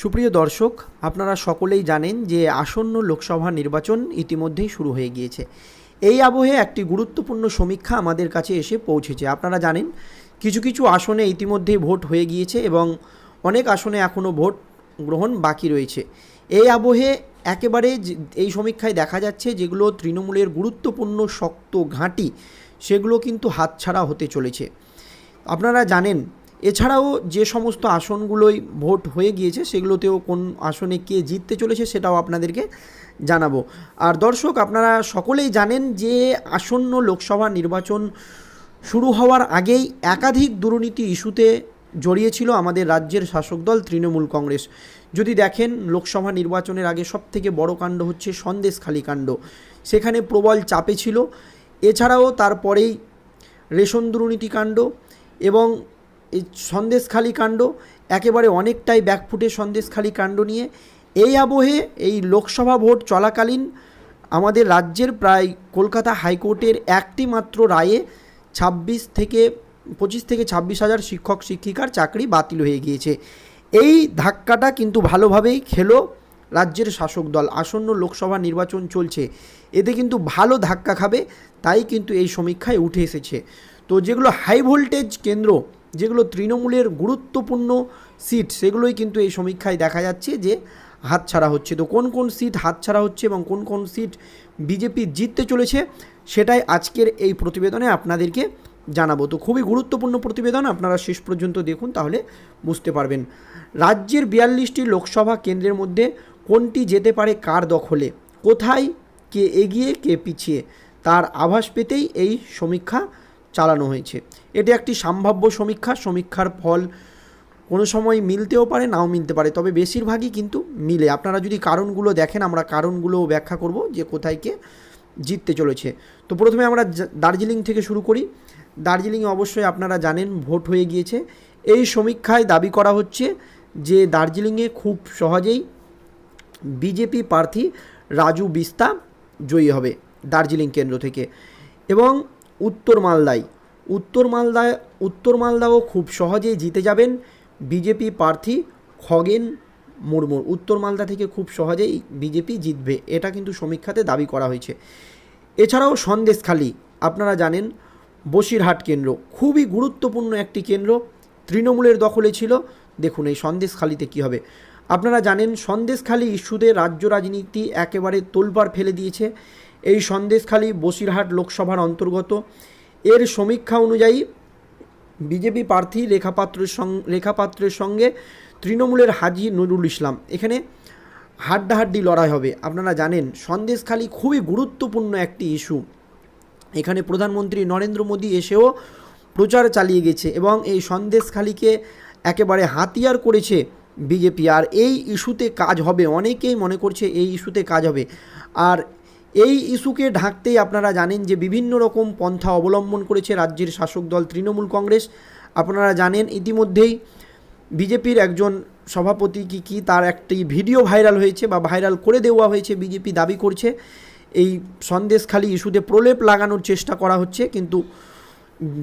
সুপ্রিয় দর্শক, আপনারা সকলেই জানেন যে আসন্ন লোকসভা নির্বাচন ইতিমধ্যেই শুরু হয়ে গিয়েছে। এই আবহে একটি গুরুত্বপূর্ণ সমীক্ষা আমাদের কাছে এসে পৌঁছেছে। আপনারা জানেন, কিছু কিছু আসনে ইতিমধ্যেই ভোট হয়ে গিয়েছে এবং অনেক আসনে এখনও ভোট গ্রহণ বাকি রয়েছে। এই আবহে একেবারে এই সমীক্ষায় দেখা যাচ্ছে যেগুলো তৃণমূলের গুরুত্বপূর্ণ শক্ত ঘাঁটি, সেগুলো কিন্তু হাতছাড়া হতে চলেছে। আপনারা জানেন এছাড়াও যে সমস্ত আসনগুলোই ভোট হয়ে গিয়েছে, সেগুলোতেও কোন আসনে কে জিততে চলেছে সেটাও আপনাদেরকে জানাব। আর দর্শক, আপনারা সকলেই জানেন যে আসন্ন লোকসভা নির্বাচন শুরু হওয়ার আগেই একাধিক দুর্নীতি ইস্যুতে জড়িয়েছিল আমাদের রাজ্যের শাসক দল তৃণমূল কংগ্রেস। যদি দেখেন, লোকসভা নির্বাচনের আগে সবথেকে বড় কাণ্ড হচ্ছে সন্দেশখালী কাণ্ড। সেখানে প্রবল চাপে ছিল। এছাড়াও তারপরেই রেশন দুর্নীতিকাণ্ড এবং এই সন্দেশখালী কাণ্ড, একেবারে অনেকটাই ব্যাকফুটে সন্দেশখালী কাণ্ড নিয়ে। এই আবহে এই লোকসভা ভোট চলাকালীন আমাদের রাজ্যের প্রায় কলকাতা হাইকোর্টের একটি মাত্র রায়ে ছাব্বিশ থেকে পঁচিশ থেকে ছাব্বিশ হাজার শিক্ষক, শিক্ষিকার চাকরি বাতিল হয়ে গিয়েছে। এই ধাক্কাটা কিন্তু ভালোভাবেই খেলো রাজ্যের শাসক দল। আসন্ন লোকসভা নির্বাচন চলছে। এতে কিন্তু ভালো ধাক্কা খাবে, তাই কিন্তু এই সমীক্ষায় উঠে এসেছে। তো যেগুলো হাই ভোল্টেজ কেন্দ্র যেগুলো তৃণমূলের গুরুত্বপূর্ণ সিট, সেগুলোই কিন্তু এই সমীক্ষায় দেখা যাচ্ছে যে হাতছাড়া হচ্ছে। তো কোন কোন সিট হাতছাড়া হচ্ছে এবং কোন কোন সিট বিজেপি জিততে চলেছে, সেটাই আজকের এই প্রতিবেদনে আপনাদেরকে জানাব। তো খুবই গুরুত্বপূর্ণ প্রতিবেদন, আপনারা শেষ পর্যন্ত দেখুন তাহলে বুঝতে পারবেন। রাজ্যের বিয়াল্লিশটি লোকসভা কেন্দ্রের মধ্যে কোনটি যেতে পারে, কার দখলে, কোথায়, কে এগিয়ে, কে পিছিয়ে, তার আভাস পেতেই এই সমীক্ষা চালানো হয়েছে। এটি একটি সম্ভাব্য সমীক্ষা। সমীক্ষার ফল কোনো সময় মিলতেও পারে, নাও মিলতে পারে। তবে বেশিরভাগই কিন্তু মিলে। আপনারা যদি কারণগুলো দেখেন, আমরা কারণগুলো ব্যাখ্যা করব যে কোথায় কে জিততে চলেছে। তো প্রথমে আমরা দার্জিলিং থেকে শুরু করি। দার্জিলিংয়ে অবশ্যই আপনারা জানেন, ভোট হয়ে গিয়েছে। এই সমীক্ষায় দাবি করা হচ্ছে যে দার্জিলিংয়ে খুব সহজেই বিজেপি প্রার্থী রাজু বিস্তা জয়ী হবে দার্জিলিং কেন্দ্র থেকে। এবং উত্তর মালদায়। উত্তর মালদায়, উত্তর মালদাও খুব সহজেই জিতে যাবেন বিজেপি প্রার্থী খগেন মুর্মুর। উত্তর মালদা থেকে খুব সহজেই বিজেপি জিতবে, এটা কিন্তু সমীক্ষাতে দাবি করা হয়েছে। এছাড়াও সন্দেশখালী, আপনারা জানেন, বসিরহাট কেন্দ্র খুবই গুরুত্বপূর্ণ একটি কেন্দ্র, তৃণমূলের দখলে ছিল। দেখুন এই সন্দেশখালীতে কী হবে। আপনারা জানেন, সন্দেশখালী ইস্যুতে রাজ্য রাজনীতি একেবারে তোলপাড় ফেলে দিয়েছে। এই সন্দেশখালী বসিরহাট লোকসভার অন্তর্গত। এর সমীক্ষা অনুযায়ী বিজেপি প্রার্থী রেখাপাত্রের সঙ্গে রেখাপাত্রের সঙ্গে তৃণমূলের হাজি নুরুল ইসলাম। এখানে হাড্ডাহাড্ডি লড়াই হবে। আপনারা জানেন, সন্দেশখালী খুবই গুরুত্বপূর্ণ একটি ইস্যু। এখানে প্রধানমন্ত্রী নরেন্দ্র মোদী এসেও প্রচার চালিয়ে গেছে এবং এই সন্দেশখালীকে একেবারে হাতিয়ার করেছে বিজেপি। আর এই ইস্যুতে কাজ হবে, অনেকেই মনে করছে এই ইস্যুতে কাজ হবে। আর এই ইস্যুকে ঢাকতেই আপনারা জানেন যে বিভিন্ন রকম পন্থা অবলম্বন করেছে রাজ্যের শাসক দল তৃণমূল কংগ্রেস। আপনারা জানেন ইতিমধ্যেই বিজেপির একজন সভাপতি কি কি তার একটি ভিডিও ভাইরাল হয়েছে বা ভাইরাল করে দেওয়া হয়েছে বিজেপি দাবি করছে। এই সন্দেশখালী ইস্যুতে প্রলেপ লাগানোর চেষ্টা করা হচ্ছে কিন্তু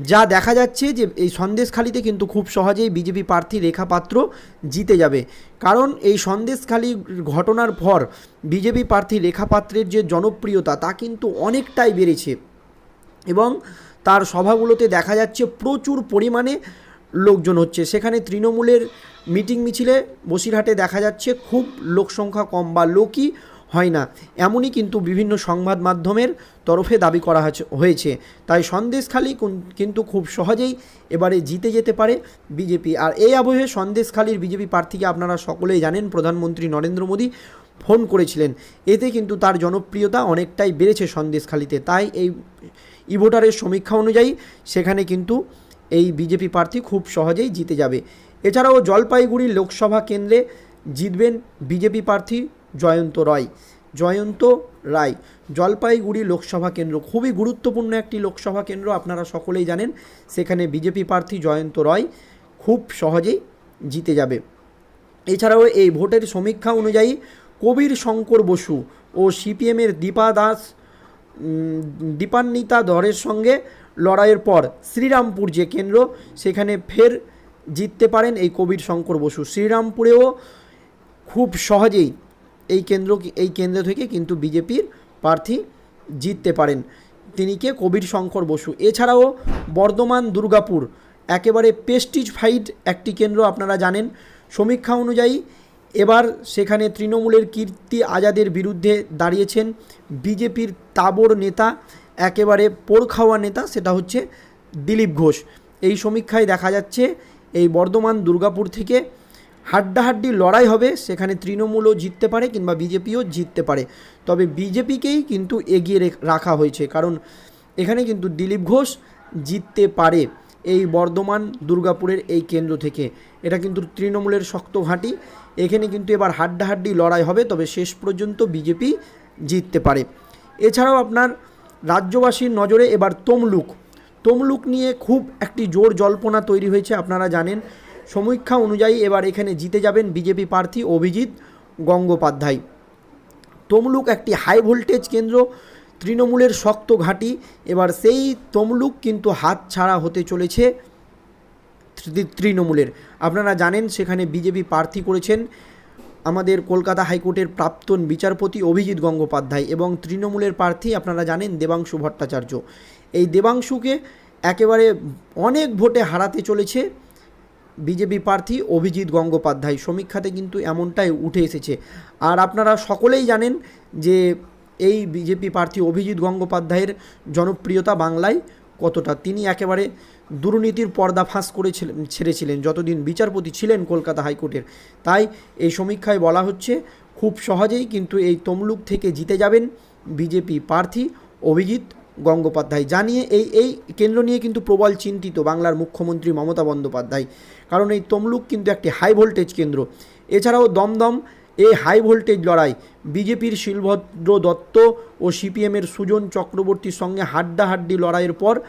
যা দেখা যাচ্ছে যে এই সন্দেশখালিতে কিন্তু খুব সহজেই বিজেপি প্রার্থী রেখা পাত্র জিতে যাবে। কারণ এই সন্দেশখালি ঘটনার পর বিজেপি প্রার্থী রেখা পাত্রের যে জনপ্রিয়তা, তা কিন্তু অনেকটাই বেড়েছে। এবং তার সভাগুলোতে দেখা যাচ্ছে প্রচুর পরিমাণে লোকজন হচ্ছে। সেখানে তৃণমূলের মিটিং মিছিলে বসিরহাটে দেখা যাচ্ছে খুব লোকসংখ্যা কম বা লোকই হয় না। এমনই কিন্তু বিভিন্ন সংবাদ মাধ্যমের তরফে দাবি করা হয়েছে- তাই সন্দেশখালী কুন- কিন্তু খুব সহজেই এবারে জিতে যেতে পারে বিজেপি। আর এই আবহে সন্দেশখালীর বিজেপি প্রার্থীকে আপনারা সকলেই জানেন, প্রধানমন্ত্রী নরেন্দ্র মোদী ফোন করেছিলেন। এতে কিন্তু তার জনপ্রিয়তা অনেকটাই বেড়েছে সন্দেশখালীতে। তাই এই ইভোটারের সমীক্ষা অনুযায়ী সেখানে কিন্তু এই বিজেপি প্রার্থী খুব সহজেই জিতে যাবে। এছাড়াও জলপাইগুড়ি লোকসভা কেন্দ্রে জিতবেন বিজেপি প্রার্থী জয়ন্ত রয়। জয়ন্ত রায়, জলপাইগুড়ি লোকসভা কেন্দ্র। খুবই গুরুত্বপূর্ণ একটি লোকসভা কেন্দ্র, আপনারা সকলেই জানেন। সেখানে বিজেপি প্রার্থী জয়ন্ত রয় খুব সহজেই জিতে যাবে। এছাড়াও এই ভোটের সমীক্ষা অনুযায়ী কবির শঙ্কর বসু ও সিপিএমের দীপা দাস দীপান্বিতা ধরের সঙ্গে লড়াইয়ের পর শ্রীরামপুর যে কেন্দ্র, সেখানে ফের জিততে পারেন এই কবির শঙ্কর বসু। শ্রীরামপুরেও খুব সহজেই এই কেন্দ্র এই কেন্দ্র থেকে কিন্তু বিজেপির প্রার্থী জিততে পারেন। তিনি কে? কবির শঙ্কর বসু। এছাড়াও বর্ধমান, দুর্গাপুর একেবারে পেস্টিজ ফাইট একটি কেন্দ্র আপনারা জানেন। সমীক্ষা অনুযায়ী এবার সেখানে তৃণমূলের কীর্তি আজাদের বিরুদ্ধে দাঁড়িয়েছেন বিজেপির তাবড় নেতা, একেবারে পোড়খাওয়া নেতা, সেটা হচ্ছে দিলীপ ঘোষ। এই সমীক্ষায় দেখা যাচ্ছে এই বর্ধমান, দুর্গাপুর থেকে হাড্ডাহাড্ডি লড়াই হবে, সেখানে তৃণমূলও জিততে পারে কিংবা বিজেপিও জিততে পারে। তবে বিজেপিকেই কিন্তু এগিয়ে রেখ- হয়েছে, কারণ এখানে কিন্তু দিলীপ ঘোষ জিততে পারে এই বর্ধমান দুর্গাপুরের এই কেন্দ্র থেকে। এটা কিন্তু তৃণমূলের শক্ত ঘাঁটি। এখানে কিন্তু এবার হাড্ডাহাড্ডি লড়াই হবে, তবে শেষ পর্যন্ত বিজেপি জিততে পারে। এছাড়াও আপনার রাজ্যবাসীর নজরে এবার তমলুক। তমলুক নিয়ে খুব একটি জোর জল্পনা তৈরি হয়েছে, আপনারা জানেন। সমীক্ষা অনুযায়ী এবার এখানে জিতে যাবেন বিজেপি প্রার্থী অভিজিৎ গঙ্গোপাধ্যায়। তমলুক একটি হাই ভোল্টেজ কেন্দ্র, তৃণমূলের শক্ত ঘাঁটি, এবার সেই তমলুক কিন্তু হাত ছাড়া হতে চলেছে তৃণমূলের। আপনারা জানেন সেখানে বিজেপি প্রার্থী করেছেন আমাদের কলকাতা হাইকোর্টের প্রাক্তন বিচারপতি অভিজিৎ গঙ্গোপাধ্যায় এবং তৃণমূলের প্রার্থী আপনারা জানেন দেবাংশু ভট্টাচার্য। এই দেবাংশুকে একেবারে অনেক ভোটে হারাতে চলেছে। বিজেপি প্রার্থী অভিজিৎ গঙ্গোপাধ্যায়। সমীক্ষাতে কিন্তু এমনটাই উঠে এসেছে। আর আপনারা সকলেই জানেন যে এই বিজেপি প্রার্থী অভিজিৎ গঙ্গোপাধ্যায়ের জনপ্রিয়তা বাংলায় কতটা। তিনি একেবারে দুর্নীতির পর্দা ফাঁস করেছিলেন ছেড়েছিলেন। যতদিন বিচারপতি ছিলেন কলকাতা হাইকোর্টের। তাই এই সমীক্ষায় বলা হচ্ছে, খুব সহজেই কিন্তু এই তমলুক থেকে জিতে যাবেন বিজেপি প্রার্থী অভিজিৎ গঙ্গোপাধ্যায়। জানিয়ে এই এই কেন্দ্র নিয়ে কিন্তু প্রবল চিন্তিত বাংলার মুখ্যমন্ত্রী মমতা বন্দ্যোপাধ্যায়। কারণ এই তমলুক কিন্তু একটি হাই ভোল্টেজ কেন্দ্র। এছাড়াও দমদম এই হাই ভোল্টেজ লড়াই। বিজেপির শিলভদ্র দত্ত ও সিপিএমের সুজন চক্রবর্তীর সঙ্গে হাড্ডাহাড্ডি লড়াইয়ের পর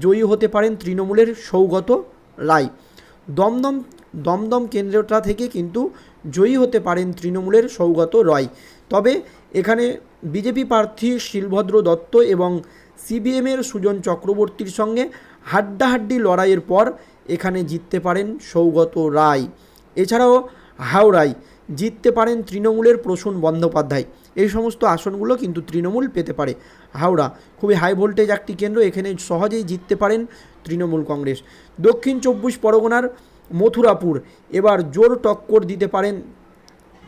জয়ী হতে পারেন তৃণমূলের সৌগত রায়। দমদম দমদম কেন্দ্রটা থেকে কিন্তু জয়ী হতে পারেন তৃণমূলের সৌগত রয়। তবে এখানে বিজেপি প্রার্থী শিলভদ্র দত্ত এবং সিবিএমের সুজন চক্রবর্তীর সঙ্গে হাড্ডাহাড্ডি লড়াইয়ের পর এখানে জিততে পারেন সৌগত রায়। এছাড়াও হাওড়ায় জিততে পারেন তৃণমূলের প্রসূন বন্দ্যোপাধ্যায়। এই সমস্ত আসনগুলো কিন্তু তৃণমূল পেতে পারে। হাওড়া খুবই হাই ভোল্টেজ একটি কেন্দ্র, এখানে সহজেই জিততে পারেন তৃণমূল কংগ্রেস। দক্ষিণ চব্বিশ পরগনার মথুরাপুর, এবার জোর টক্কর দিতে পারেন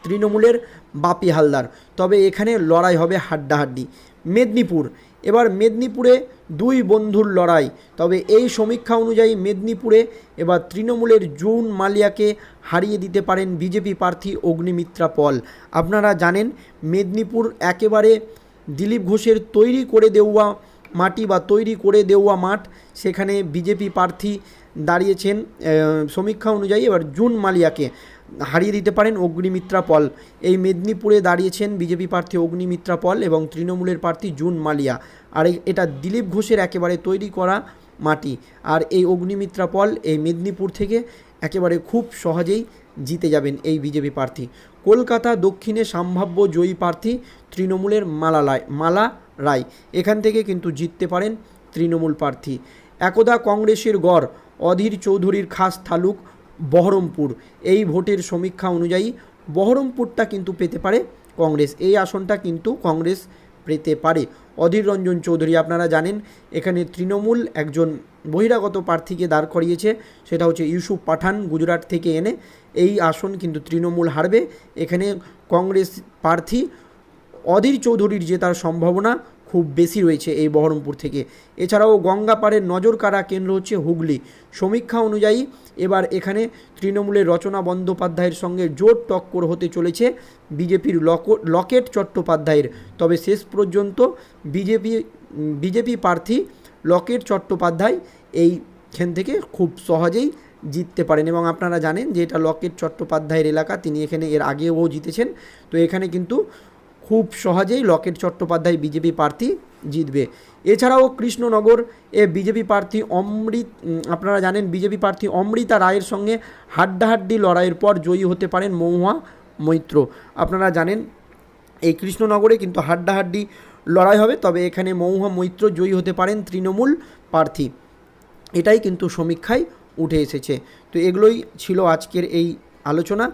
তৃণমূলের বাপি হালদার। তবে এখানে লড়াই হবে হাড্ডাহাড্ডি। মেদিনীপুর এবার মেদিনীপুরে দুই বন্ধুর লড়াই। তবে এই সমীক্ষা অনুযায়ী মেদিনীপুরে এবার তৃণমূলের জুন মালিয়াকে হারিয়ে দিতে পারেন বিজেপি প্রার্থী অগ্নিমিত্রা পল। আপনারা জানেন, মেদিনীপুর একেবারে দিলীপ ঘোষের তৈরি করে দেওয়া মাটি বা তৈরি করে দেওয়া মাঠ, সেখানে বিজেপি প্রার্থী দাঁড়িয়েছেন সমীক্ষা অনুযায়ী এবার জুন মালিয়াকে। হারিয়ে দিতে পারেন অগ্নিমিত্রা পল। এই মেদিনীপুরে দাঁড়িয়েছেন বিজেপি প্রার্থী অগ্নিমিত্রা পল এবং তৃণমূলের প্রার্থী জুন মালিয়া। আর এটা দিলীপ ঘোষের একেবারে তৈরি করা মাটি। আর এই অগ্নিমিত্রা পল এই মেদিনীপুর থেকে একেবারে খুব সহজেই জিতে যাবেন এই বিজেপি প্রার্থী। কলকাতা দক্ষিণে সম্ভাব্য জয়ী প্রার্থী তৃণমূলের মালা রায় মালা রায়। এখান থেকে কিন্তু জিততে পারেন তৃণমূল প্রার্থী। একদা কংগ্রেসের গড়, অধীর চৌধুরীর খাস তালুক বহরমপুর। এই ভোটের সমীক্ষা অনুযায়ী বহরমপুরটা কিন্তু পেতে পারে কংগ্রেস। এই আসনটা কিন্তু কংগ্রেস পেতে পারে। অধীর রঞ্জন চৌধুরী, আপনারা জানেন, এখানে তৃণমূল একজন বহিরাগত প্রার্থীকে দাঁড় করিয়েছে, সেটা হচ্ছে ইউসুফ পাঠান গুজরাট থেকে এনে। এই আসন কিন্তু তৃণমূল হারবে। এখানে কংগ্রেস প্রার্থী অধীর চৌধুরীর জেতার সম্ভাবনা খুব বেশি রয়েছে এই বহরমপুর থেকে। এছাড়াও গঙ্গাপাড়ের নজর কাড়া কেন্দ্র হচ্ছে হুগলি। সমীক্ষা অনুযায়ী এবার এখানে তৃণমূলের রচনা বন্দ্যোপাধ্যায়ের সঙ্গে জোর টক্কর হতে চলেছে বিজেপির লক- লকেট চট্টোপাধ্যায়ের। তবে শেষ পর্যন্ত বিজেপি বিজেপি প্রার্থী লকেট চট্টোপাধ্যায় এইখান থেকে খুব সহজেই জিততে পারেন এবং আপনারা জানেন যে এটা লকেট চট্টোপাধ্যায়ের এলাকা, তিনি এখানে এর আগেও জিতেছেন। তো এখানে কিন্তু খুব সহজেই লকেট চট্টোপাধ্যায় বিজেপি প্রার্থী জিতবে। এছাড়াও কৃষ্ণনগর এ বিজেপি প্রার্থী অমৃত আপনারা জানেন বিজেপি প্রার্থী অমৃতা রায়ের সঙ্গে হাড্ডাহাড্ডি লড়াইয়ের পর জয়ী হতে পারেন মহুয়া মৈত্র। আপনারা জানেন এই কৃষ্ণনগরে কিন্তু হাড্ডাহাড্ডি লড়াই হবে, তবে এখানে মহুয়া মৈত্র জয়ী হতে পারেন তৃণমূল প্রার্থী। এটাই কিন্তু সমীক্ষায় উঠে এসেছে। তো এগুলোই ছিল আজকের এই আলোচনা।